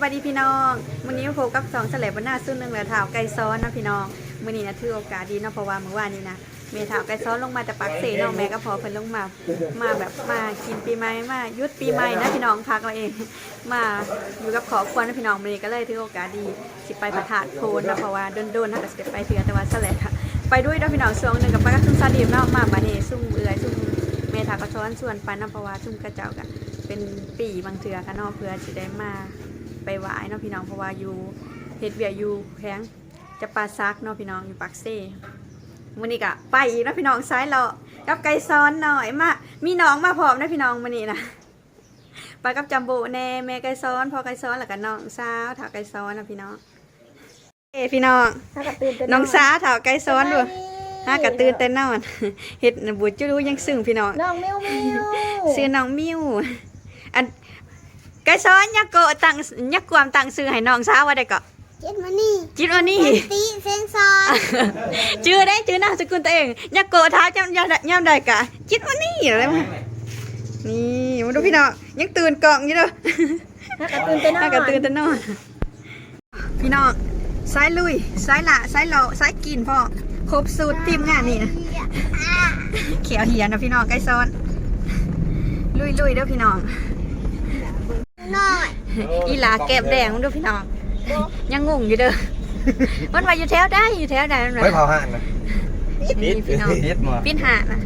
บายดีพี่น้องวันนี้มาพบกับสองเฉลยบนหน้าซุ่นหนึ่งและถาวไก่ซ้อนนะพี่น้องวันนี้นะถือโอกาสดีเนาะเพราะว่าเมื่อวานนี้นะเมถาวไก่ซ้อนลงมาจากปักเสน้องแม่ก็พอเพิ่นลงมามาแบบมากินปีใหม่มาหยุดปีใหม่นะพี่น้องพักเราเอง มาอยู่กับขอบครัวนะพี่น้องวันนี้ก็เลยถือโอกาสดีสิไปประทานโคนนะเพราะว่าโดนๆถ้าเกิดสิไปเถือแต่ว่าเฉลยค่ะไปด้วยนาะพี่น้องช่วงหนึ่งกับไปกับซุ่มซาดีมเนาะมาบานี้ซุ่มเอื่อยซุ่มเมถาวก็ซ้อนส่วนไปนะเพราะว่าซุ่มกระเจ้ากันเป็นปีบางเถื่อค่ะเนาะเพื่อจะได้มา ไปไหว้เนาะพี่น้องเพราะว่าอยู่เฮ็ดเบียอยู่แพงจะปลาซักเนาะพี่น้องอยู่ปากเซ่มื้อนี้ก็ไปอีกเนาะพี่น้องซ้ายเรากับไก่ซ้อนหน่อยมามีน้องมาพร้อมนะพี่น้องมื้อนี้นะไปกับจัมโบ้แน่แม่ไก่ซ้อนพ่อไก่ซ้อนแล้วก็น้องสาวถาไก่ซ้อนนะพี่น้องเอ้พี่น้องถ้ากระตื่นเต้นน้องสาวถาไก่ซ้อนด้วยฮากระตื่นเต้นนอนเฮ็ดบุญจุรู้ยังซึ้งพี่น้องน้องมิวมิวซื้อน้องมิวอัน ไก่ซ้อนยักโกะตั้งยักความตั้งซื้อให้น้องสาวว่าได้ก็เจ็ดมานี่จิตวันนี้ตีเซนซอนชื่อได้ชื่อนามสกุลตัวเองยักโกะท้าจำยำยำได้กะจิตวันนี้อะไรมานี่มาดูพี่น้องยังตื่นกล่องอยู่เด้อถ้ากระตื่นเต้นนอถ้านกระตื่นแต่นอนพี่น้องสายลุยสายละสายเหลาสายกินพ่อครบสูตรทีมงานนี่นะเขียวเหียนะพี่น้องไก่ซ้อน ลุยลุยๆเด้อพี่น้อง น้อยอีหลาแก็บแดงมึงดูพี่น้อง ยังงงอยู่เด้อ มันว่าอยู่แถวได้อยู่แถวใดมันไม่ว่าเผาห่างนะนี่พี่น้องนิดมาปิ้นหาดนะ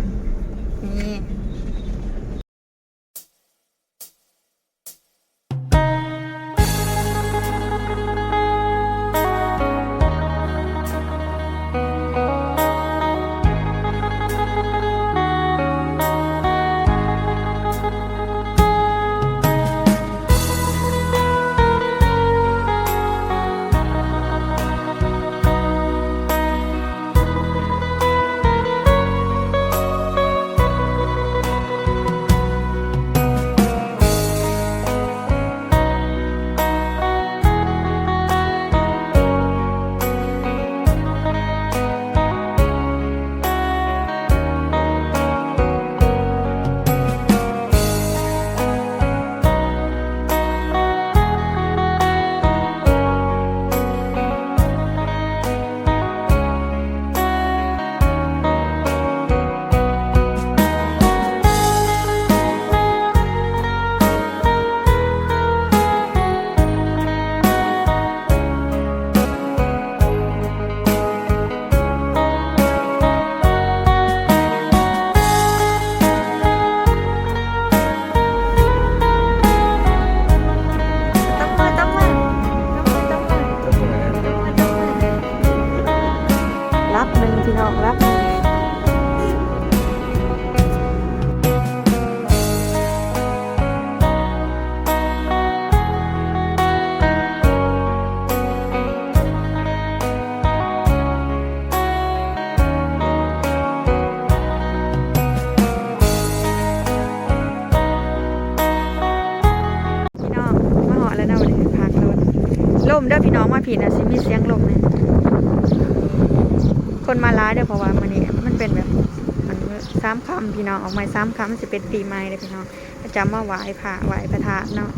มันซ้ำคำพี่น้องออกมาซ้ำคำมันจะเป็นปีใหม่เลยพี่น้องก็จะมาไหว้พระไหว้พระธาตุเนาะ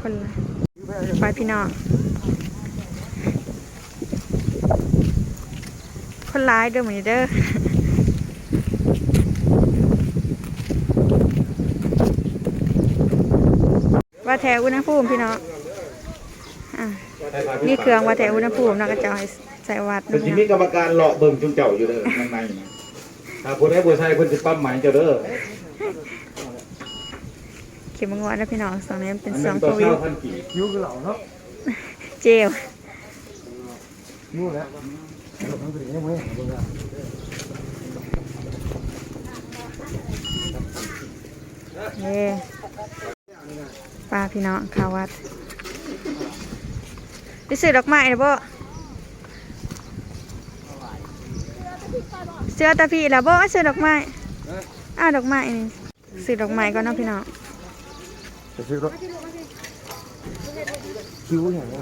คนละไปพี่น้องคนร้ายเด้อมือเด้อว่าแถวอุณหภูมิพี่น้องอะนี่เครื่องว่าแถวอุณหภูมิเนาะก็จะให้ใส่วัดเป็นะมีกรรมการเลาะเบิ่งจุงเจ้าอยู่เด้อข้างในนะ ถ้าคนให้บัวใช้เพิ่นสิปั๊มหมายเจ้าเด้อเข็มงวดนะพี่น้องสองนี้มันเป็นอันสนั้องนโคต่อวิดเช้าพันกี่ยูคือเหล่าเนาะเจลยูแล้วเราต้องไปยังไงเบิ่งอะเย่ปลาพี่น้องข้าววัดไปซื้อดอกไม้นะบ่ เสื้อตาพี่ละบ่ซื้อดอกไม้อ้าวดอกไม้นี่ซื้อดอกไม้ก่อนเนาะพี่น้องจะซื้อรถคิวอย่างนี้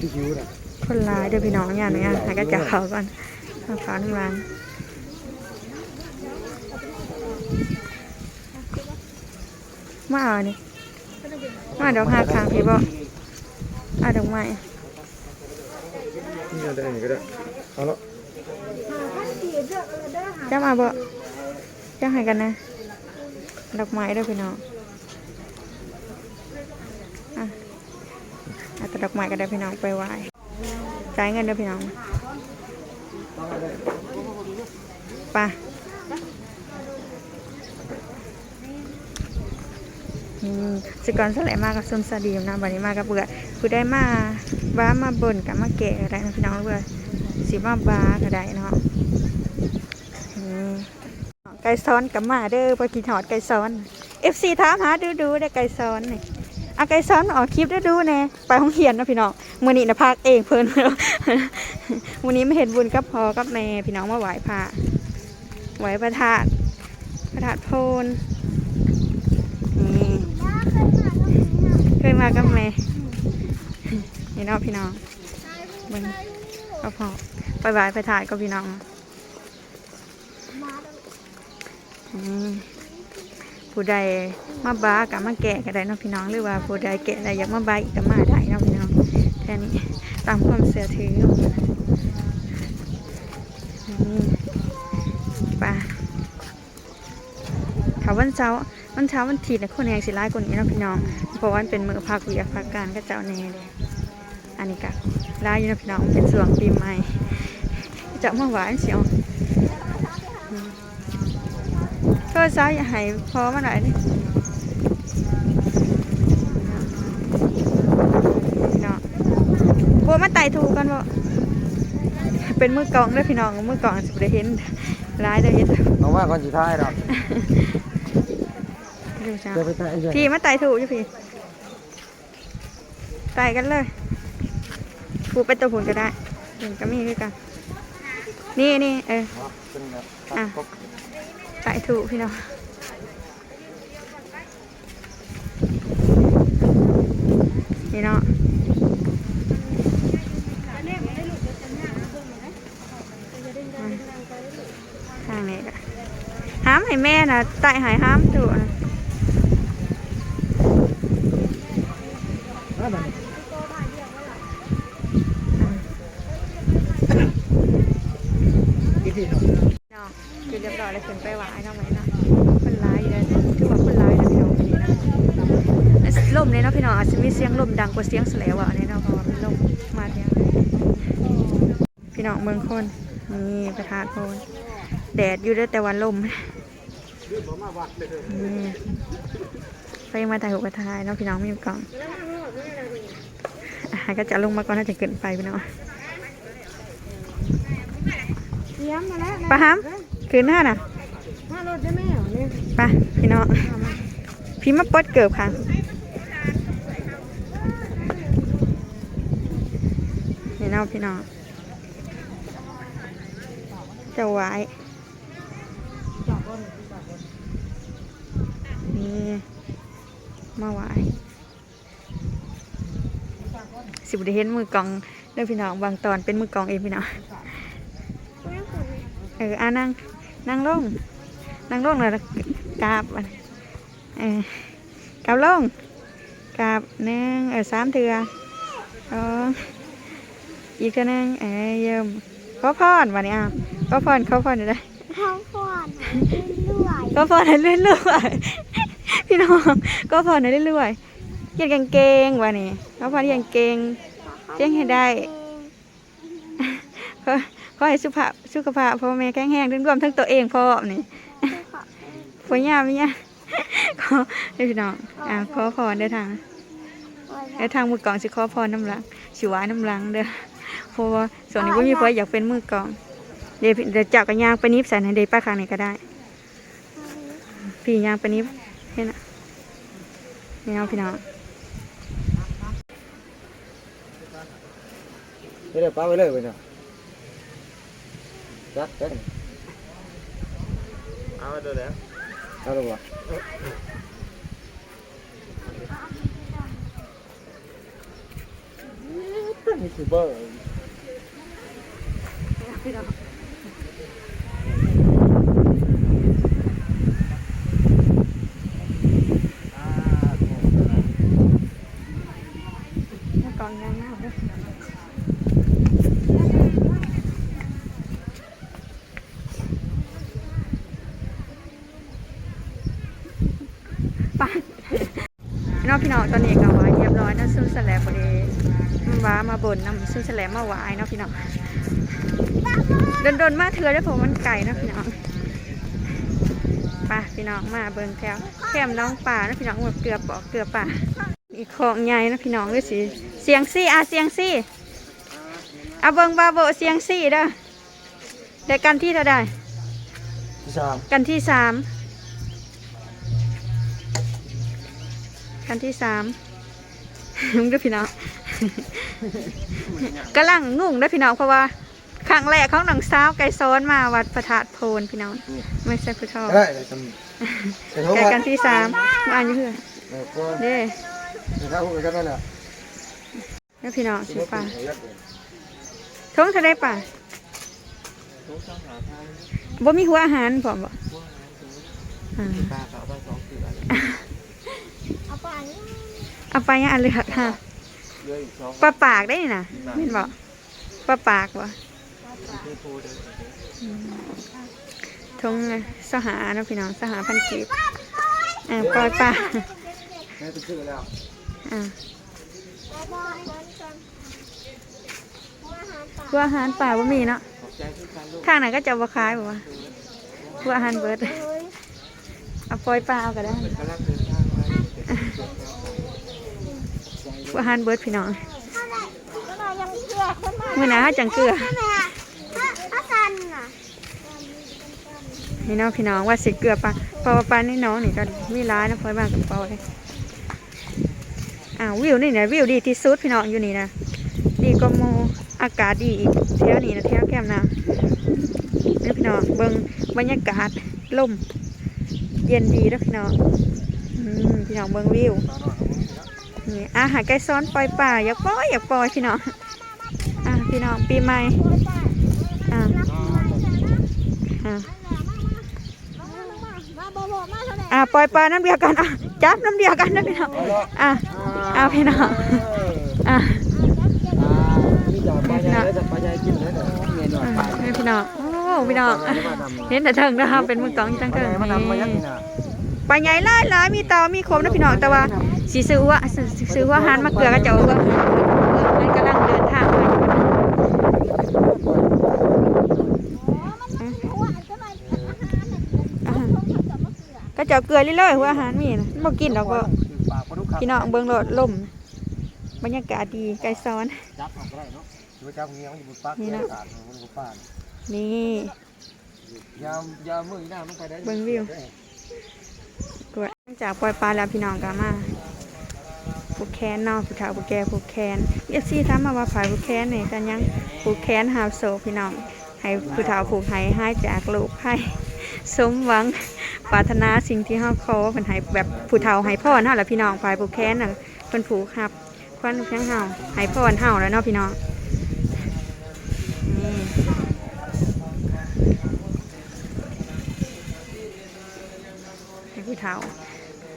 ที่คิวน่ะคนร้ายเดี๋ยวพี่น้องอย่างนี้หายกระเจ้าเขาก่อนเอาฟ้าทั้งร้านมาเอานี่มาดอกหักข้างพี่บ่อะดอกไม้ นี่ได้นี่ก็ได้เอาละจะมาบ่จะให้กันนะ ดอกไม้เด้อพี่น้องอะอาแต่ดอกไม้ก็ได้พี่น้องไปไหว้จ่ายเงินเด้อพี่น้องไปอืมสิก่อนสลายมากับซุนสดีมนะบัดนี้มากับเบื่อผู้ได้มา บ้ามาบ่นกับมาแกะก็ได้นะพี่น้องเบื่อสิมาบ้าก็ได้เนาะไก่ซ้อนกับมาเด้อพอกินหอดไก่ซ้อน FC ถามหาดูดูได้ไก่ซ้อนนี่เอาไก่ซ้อนออกคลิปไดูดูแน่ไปห้องเรียนนะพี่น้องมือนี้นะพากเองเพิ่นมื้อนี้ไม่เห็นบุญกับพอกับแม่พี่น้องมาไหว้พระไหว้พระธาตุพระธาตุโพนนี่เคยมากับแม่ นี่เนาะพี่น้องเบิ่งก็พอไปไหว้พระธาตุกับพี่น้องอืมผู้ใดมาบ้ากับมาแกะก็ได้เนาะพี่น้องหรือว่าผู้ใดแกะอะไรอยากมาบ้าอีกก็มาได้เนาะพี่น้องแค่นี้ตามความเสื่อถืออืมไปถ้าวันเช้าร์วันเช้าร์วันอาทีเนี่ยคนแหงสิร้ายกว่านี้เนาะพี่น้อง เพราะว่ามันเป็นมือพักเวียกพักการก็เจ้าแน่เลยอั นนี้ก็ร้ายอยู่เนาะพี่น้องเป็นส่วงปีใหม่จะมาหวานเสียวก็ซ้ายอย่าให้พอมาหน่อยดิเนาะบัวมาไต่ถูกกันบ่เป็นมือกลองเด้วยพี่น้องมือกลองสิบได้เห็นร้ายเด้อเฮ็ดน้องว่าก่อนสิท้ายดอกดูจ้าเดี๋ยวไปท้ายเดี๋ยวพี่มาไต่ถูกอยู่พี่ไต่กันเลย ผูเป็นตัวผุนก็ได้ผุนก็มีคือกัน นี่นี่เออเป็นแบบอะไต่ถูกพี่น้องนี่เนาะทางนี้ก็ห้ามให้แม่นะไต่หายห้ามถูกนะ นั่นน่ะ เนาะคือเรียบร้อยแล้วขึ้นไปไหว้เนาะไหมเนาะคนร้ายอยู่เลยถือว่าคนร้ายนะพี่น้องคนนี้นะลมเนี่ยเนาะพี่น้องอาจจะมีเสียงลมดังกว่าเสียงแสลวอะเนี่ยเนาะเพราะว่าเป็นลมมาเทียงพี่น้องเมืองคน นี่ประธานโพนแดดอยู่เด้วยแต่วันลมนี่ก็ยังมาถ่ายหัวกระทายเนาะพี่น้องมีกล่องอะก็จะลงมาก่อนน่าจะเกินไปพี่น้องเยี่ยมมาแล้วปะฮัมคืนหน้าน่ะมารถได้ไหมเหรอเนี่ยไปพี่น้องพี่มาปลดเกิบค่ะนี่น้องพี่น้อง จะไว้นี่มาไว้สิบได้เห็นมือกองเด้องพี่น้องบางตอนเป็นมือกองเองพี่น้องเอออานั่งนั่งลงนั่งลงเลยกราบอันเออกราบลงกราบหนึ่งเออสามเถื่อสองอีกเถื่อหนึงเออเยี่ยมขอพรวันนี้อะ ขอพรขอพรเดี๋ยวได้ท้องฟอนเรื่อยขอพรให้เรื่อยๆพี่น้องขอพรให้เรื่อยๆเรียนเก่งๆวันนี้ขอพรเรียนเก่งๆเจ๊งให้ได้ขอขอให้สุขภาพสุขภาพพ่อแม่แข็งแรงทั้งรวมทั้งตัวเองพ่อนี่ฝนยามเนี่ยขอให้พี่น้องอ่าขอพรเด้อทางเด้อทางมือกลองสิขอพรน้ำหลังสิหวายน้ำหลังเด้อเพราะว่าส่วนนี้ว่ามีพออยากเป็นมือกลอง เดี๋ยวเดี๋ยวจับกันยางไปนิบใส่ในเดยวป้าคางนี่ก็ได้ พี่ยางไปนิบเห็นอะนี่เอาพี่น้องเดี๋ยวป้าไปเลยไปเนาะจักจักเอาเดี๋ยวแล้วเอาลงวะนี่คือเบอร์ พี่น้อง ป่ะพี่ น้องพี่น้องตอนนี้ก็ว่าเรียบร้อยนะซุ่มแสลบพอดีมันว้ามาบนน้ำซุ่มแสลบมาหวายเนาะพี่น้องโดนโดนๆมาเถื่อได้อผมมันไก่เนาะพี่น้องไป่ะพี่น้องมาเบิ่งแถวแคมน้องป่าเนาะพี่น้องหมดเกลือปอกเกลือป่าอีกของใหญ่เนาะพี่น้องด้วยสิเสียงซี่อะเสียงซี่เอาเบิ่งบาโบเสียงซี่เด้อได้กันที่เท่าใดที่สามกันที่สาม นที่สามมึงด้วยพี่น้องกำลังงุ่งด้วยพี่น้องเพราะว่าครั้งแรกของหนังสาวไก่ซ้อนมาวัดพระธาตุโพนพี่น้องไม่ใช่ผู้ชอบได้เลยจำเป็นห้องแก่วัดกันที่สามมาอ่านอยู่เพื่อนเออก็เด้ถ้าพูดกันนั่นแหละแล้วพี่น้องสิป่าท้องทะเลป่าบ่มีหัวอาหารพร้อมบ่อ่าเอาไป เอาไปยังอันเลือกค่ะปลาปากได้นี่นะเห็นบอกปลาปากวะทงไงสหาเนาะพี่น้องสหาพันกีบอ่าปล่อยปลาแม่ไปซื้อแล้วอ่าบายบายกันว่าหาป่าวกอาหารป่าบ่มีเนาะทางไหนก็จะบ่ขายบ่วะพวกอาหารเบิดเฮ้ยเอาปล่อยปลาเอาก็ได้พ วกอาหารเบิดพี่น้องเท่าไหร่เท่าไหร่ยังเกลือคนมามื้อหน้าเฮาจังเกลือใช่ไหมคะถ้าถ้าสันน่ะพี่น้องพี่น้องว่าสิเกลือปลาเพราะว่าปลานี่น้องนี่ก็มีร้ายนะพลอยบ้างกับปอยอ่าวิวนี่นะวิวดีที่สุดพี่น้องอยู่นี่นะดีก็โมอากาศดีอีกแถวนี้นะแถวแก้มน้ำนี่พี่น้องเบิ่งบรรยากาศลมเย็นดีแล้วพี่น้องอืมพี่น้องเบิ่งวิว นี่อาหารไก่ซ้อนปล่อยป่าอยากปล่อยอยากปล่อยพี่น้องอะพี่น้องปีใหม่อะอ่าโบโบมาเท่าปล่อยปลาน้ำเดียวกันอะจับน้ำเดียวกันนะพี่น้องอะเอาพี่น้องอะนี่จะปลาใหญ่แล้วจะปลาใหญ่กินแล้วเงี้ยหน่อยอะให้พี่น้องโอ้พี่น้องเห็นแต่เทิงนะครับเป็นมึงตองจังเถิงนี่ปลาใหญ่หลยหลยมีตอมีคมนะพี่น้องแต่ว่า สีซื้อว่าซื้อว่าหันมาเกลือก็จะเอาว่ามันกำลังเดินทางมาอยู่อะก็จะเอาเกลือเรื่อยๆหัวอาหารมีนะบ่กินหรอกก็กปลาดุกครับพี่น้องเบิ่งรถล่มบรรยากาศดีไกลซ้อนนี่นปากอากาศมันก็ป้านี่ยามยามมื้อหน้ามันไปได้กดหลังจากปล่อยปลาแล้วพี่น้องก็มา ผูกแขนเนาะผู้เฒ่าผู้แก่ผูกแขนเอฟซีถามมาว่าฝ่ายผูกแขนนี่กันยังผูกแขนหาโศกพี่น้องให้ผู้เฒ่าผูกให้ให้จากโลกให้สมหวังปรารถนาสิ่งที่เฮาขอเพิ่นให้แบบผู้เฒ่าให้พรเฮาแหละพี่น้องฝ่ายผูกแขนน่ะเพิ่นผูกครับควันเพียงเฮาให้พรเฮาแล้วเนาะพี่น้องนี่ให้ผู้เฒ่า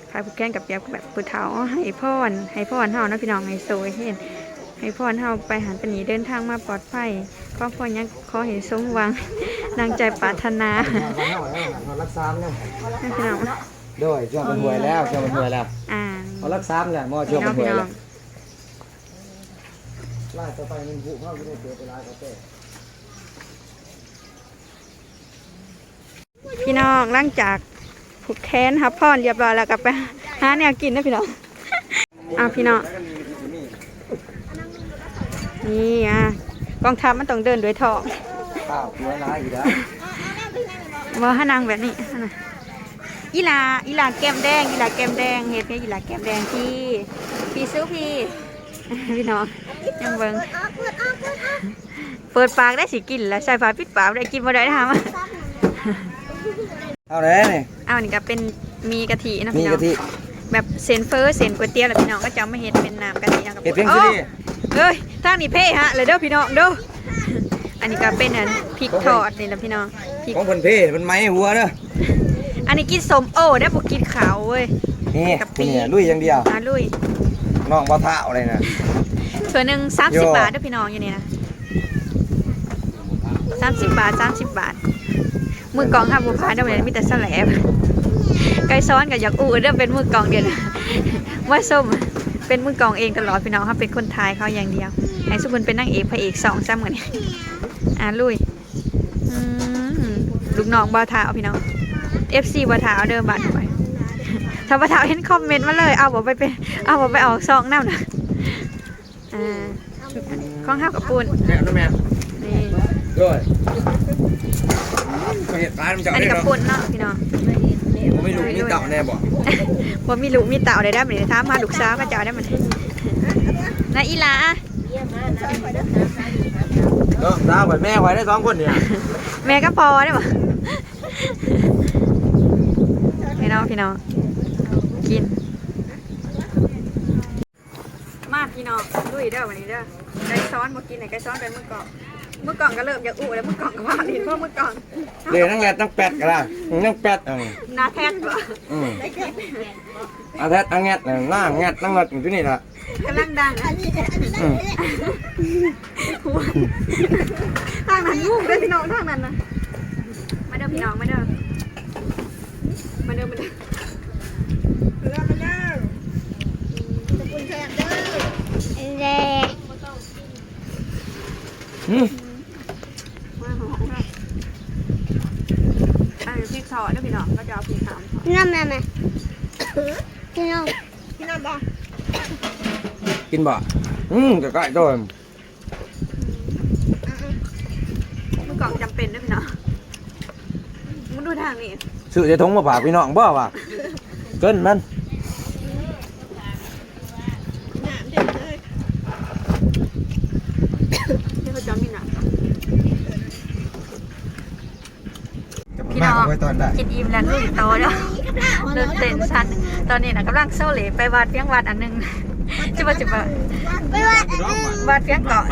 พายผู้แก่นกับเปียบแบบผู้เฒ่าให้พรให้พรเฮานะพี่น้องให้โซยเห็นให้พรเฮาไปหันไปหนีเดินทางมาปลอดภัยขอพรยังขอให้สมหวังดังใจปรารถนารักษาเนี่ยให้พี่น้องด้วยช่วงมันหวยแล้วช่วงมันหวยแล้วอ่าเขารักษาเนี่ยมอช่พี่วงน้มัอนงหวยพี่น้อแล้งวไล่ต่อไปมันผู้เข้าไม่ได้เจอไปไล่ต่อไปพี่น้องหลังจาก ผูกแขนครับพรเรียบร้อยแล้วกลับไปหาแนวกินนะพี่น้องอ่าพี่น้องนี่อะกองทัพมันต้องเดินด้วยท้องข้าวหัวร้ายอยู่แล้วว่าให้นางแบบนี้อีลาอีลาแก้มแดงอีลาแก้มแดงเฮ็ดเนี่ยอีลาแก้มแดงพี่พี่ซื้อพี่พี่น้องยังเบิ่งเปิดปากได้สิกินแล้วใส่ฝาปิดปากได้กินบ่ได้ทำ เอาเลยนี่เอานี่ก็เป็นมีกะทินะมีพี่น้อกะงทิแบบเซนเฟอร์เซนก๋วยเตี๋ยวแล้วพี่น้องก็จะเอามาเฮ็ดเป็นน้ำกะทินะกับเห็ดเพียงโอ้สิดิเอ้ยทางนี้เพ่ฮะเลยเด้อพี่น้องเด้ออันนี้ก็เป็นอันพริกทอดนี่นะพี่น้องพริกของเพิ่นเพ่มันไม้หัวเด้ออันนี้กินสมโอได้บ่กินขาวเว้ย นี่กับปีนี่ลุยอย่างเดียวอะลุยน้องบ่เท่าอะไรนะ ส่วนหนึ่งสามโยสิบบาทเด้วยพี่น้องอยู่นี่นะสามสิบบาทสามสิบบาท มือกองห้าบุพาเดี๋ยวนี้มีแต่แสลบไก่ซ้อนกับอยากอูเด้อเป็นมือกลองเดียวนะว่าส้มเป็นมือกลองเองตลอดพี่น้องเขาเป็นคนไทยเขาอย่างเดียวไอ้สุบุญเป็นนางเอกพระเอกสองซ้ำเหมือนนี้อะลุยอืมลูกน้องบาทาเอาพี่น้อง FC บาทาเอาเดิมบาทไปถ้าบาทาเห็นคอมเมนต์มาเลยเอาบอกไปเป็นเอาบอกไปออกซองน้ำนะอ่าข้องข้าวกับปูนแม่นะแม่นี่ด้วย เขาเห็นร้านมันจะอันเอานี้ได้กับเนาะปูนเนาะพี่น้องผมไม่รู้มีเต่าแน่บอกว่ามีลูกมีเต่าได้ได้เหมือนถามมาลูกสาวมาเจ้าได้มันนะอีหลาเนาะตาเหมือนแม่ไว้ได้สองคนเนี่ยแม่ก็พอได้ปะพี่น้องพี่น้องกิน มาพี่น้องลุยเด้อวันนี้เด้อไก่ซ้อนมากินไหนไก่ซ้อนเป็นมือกล่อ งมือกล่องก็เริ่มอยากอู้แล้วมือกล่องก็ว่าดีเพราะมือกล่องเดี๋ยวนั่งแงดนั่งแปดก็ได้นั่งแปดอะหนาแทนบ่อืมอาแทดอังแงดน่ะหน้าแงดนั่งรถอยู่ที่นี่ละกำลังดังอะอืมทางนั้นงูเด้อพี่น้องทางนั้นนะมาเด้อพี่น้องมาเด้อมาเด้อมาเด้อเล่อืมมาหอมค่ะอะเดี๋ยวพริกทอดเด้อพี่น้องก็จะเอาพริกขาวทอด น้ำแม่แม่พี่น้องพี่น้องบอกกินบ่อืมใกล้ๆตัวมือกล่องจำเป็นเด้อพี่น้องมึงดูทางนี่ซื้อจะทงมาฝากพี่น้องบ่ว่ะเกินมันที่เขาจำมีหนังพี่มาน้องไว้ตอนได้กินอิ่มแล้วลุยโตแล้ว เดินเต้นสั้นตอนนี้นะกำลังโซเลไปวัดเพียงวัดอันหนึงจะว่าจะว่าไปว่าวัดเพียงเกาะ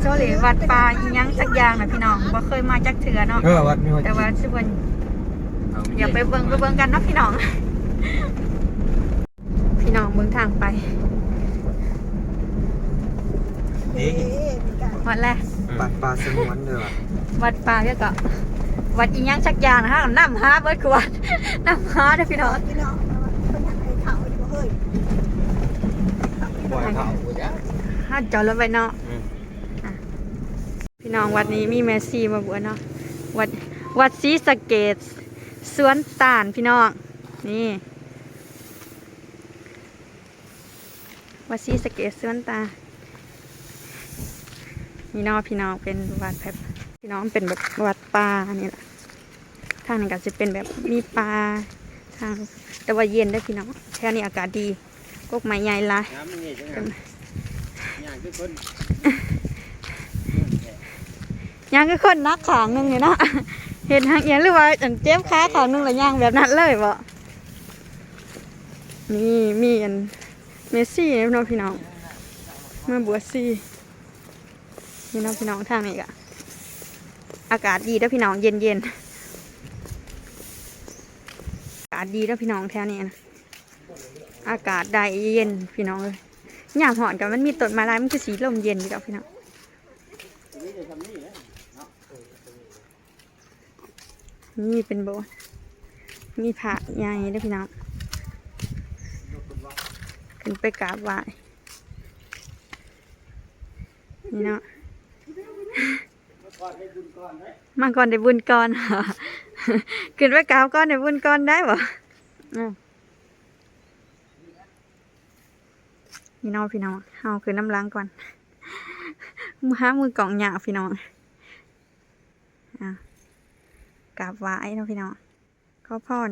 โซเลวัดปลาอีหยังสักอย่างนะพี่น้องบ่เคยมาจักเถื่อเนาะเออวัดมีวัดแต่ว่าสิเพิ่นอย่าไปเบิ่งไปเบิ่งกันเนาะพี่น้อง พี่น้องเบิ่งทางไปนี่วัดแรกปลาปลาสมวนเด้อวัดปลาเพียงเกาะ วัดอีหยังสักอย่างนะฮะน้ำหาเบิดคือวัดน้ำหาเด้อพี่น้องพี่น้องคนอยากให้เขาอยู่เฮ้ยบ่อยเขาจ้ะห้าจอดรถไว้เนาะอืมอะพี่น้องวัดนี้มีแมซี่มาบวชเนาะวัดวัดศรีสะเกดสวนตาลพี่น้องนี่วัดศรีสะเกดสวนตาลนี่เนาะพี่น้องเป็นวัดแบบ พี่น้องเป็นแบบวัดป่านี่แหละทางนี้ก็จะเป็นแบบมีปลาทางแต่ว่าเย็นได้อพี่น้องแค่นี้อากาศดีกกไม้ใหญ่หลายน้ำมันนี่จังไงอย่างคือคนย่างก็คนนักขางหนึงเนี่ยเนาะเห็นทางเอียงหรือว่าอันเจ็บขาขางหนึงแล้วย่างแบบนั้นเลยบ่นี่มีอันเมสซี่เนี่ยเน้องพี่น้องมาบวชซี่นี่เน้องพี่น้องทางนี้กะ อากาศดีเด้อพี่น้องเย็นเย็นอากาศดีเด้อพี่น้องแถวนี้นะอากาศได้เย็นพี่น้องเลยหยามหอนกันมันมีต้นไม้ลายมันคือสีลมเย็นอยู่ดอกพี่น้องนี่เป็นโบสถ์มีพระใหญ่ด้วยพี่น้องขึ้นไปกราบไหว้นี่เนาะ มาก่อนได้บุญก่อนขึ้นไปกราบก่อนได้บุญก่อนได้บ่อ้าวพี่น้องพี่น้องเอาคือน้ำล้างก่อนมือห้ามือกล่องหยาพี่น้องอะกราบไหว้เนาะพี่น้องขอพร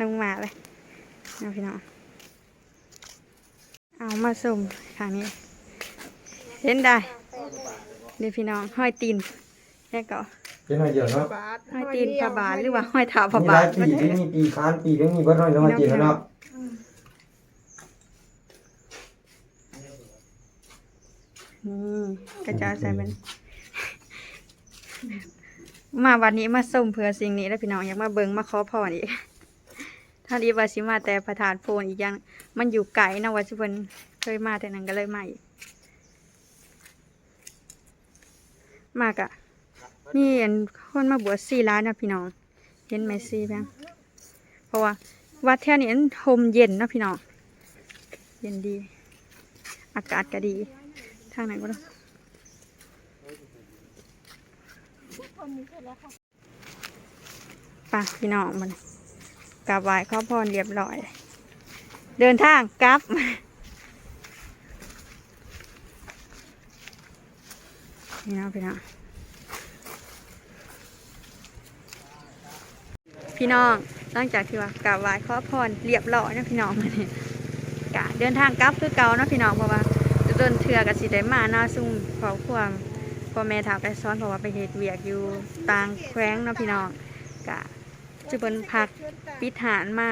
ลงมาเลยเนาะพี่น้อง เอามาส่งทางนี้ เห็นได้นี่พี่น้องห้อยตีนแค่ก็เป็นหน่อยเดียวเนาะห้อยตีนพระบาทหรือว่าห้อยเท้าพระมีหบาลาทยปีที่มีปีค้านปีก็มีเบิดน้อยน้อยจีนเนาะนี่กระจายใส่เป็นมาวันนี้มาส่งเพื่อสิ่งนี้แล้วพี่น้องอยากมาเบิงมาขอพรอีก ถ้าดีวาสิมาแต่ประธานโพนอีกอย่าง มันอยู่ไกลนะว่าสิพิ่นเคยมาแต่นั้นก็เลยมาอีกมากอะมีอันคนมาบวชสี่ล้านนะพี่น้อง เห็นไหมสี่แบงเพราะว่าวัดแถวนี้มันลมเย็นนะพี่น้อง เย็นดี อากาศก็ดี ทางไหนก็ได้คนมีเสร็จแล้วค่ะปะพี่น้องมัน กราบไหว้ขอพรเรียบร้อย เดินทางกลับนี่นะพี่น้องพี่น้องหลังจากที่ว่ากราบไหว้ขอพรเรียบร้อยนะพี่น้องมาเนี่ยกะเดินทางกลับคือเก่าเนาะพี่น้องเพราะว่าโดนเถื่อกับสิได้มาหน้าซุ่มขอความพ่อแม่ถามไปซ้อนเพราะว่าไปเหตุเวียกอยู่ต่างแคว้งเนาะพี่น้องกะจะเป็นพัก ปิดหานมา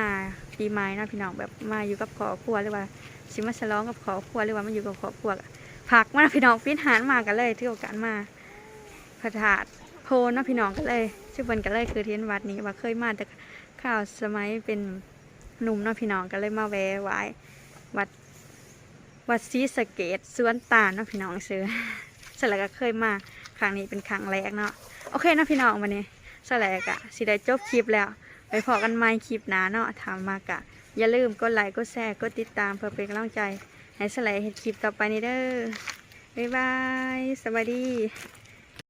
ปีใหม่นะพี่น้องแบบมาอยู่กับครอครัวหรือว่าสิมาฉลองกับครอครัวหรือว่ามาอยู่กับครอครัวกะพักมาพี่น้องปิดหานมากันเลยถือโอกาสมาพระธาตุโพนนาะพี่น้องกันเลยชื่อเพิ่นกันเลยคือเทียนวัดนี้ว่าเคยมาแต่ข่าวสมัยเป็นหนุ่มนาะพี่น้องก็เลยมาแวะไว้วัดวัดศรีสเกดสวนตาลนาะพี่น้องซื้อสลักก็เคยมาครั้งนี้เป็นครั้งแรกเนาะโอเคนาะพี่น้องวันนี้สลักอะสิได้จบคลิปแล้ว ไปพอกันใหม่คลิปหนาเนาะถามมากะ อย่าลืมกดไลค์กดแชร์กดติดตามเพื่อเป็นกำลังใจ ให้สไลด์เห็นคลิปต่อไปนี้เด้อบ๊ายบาย สวัสดี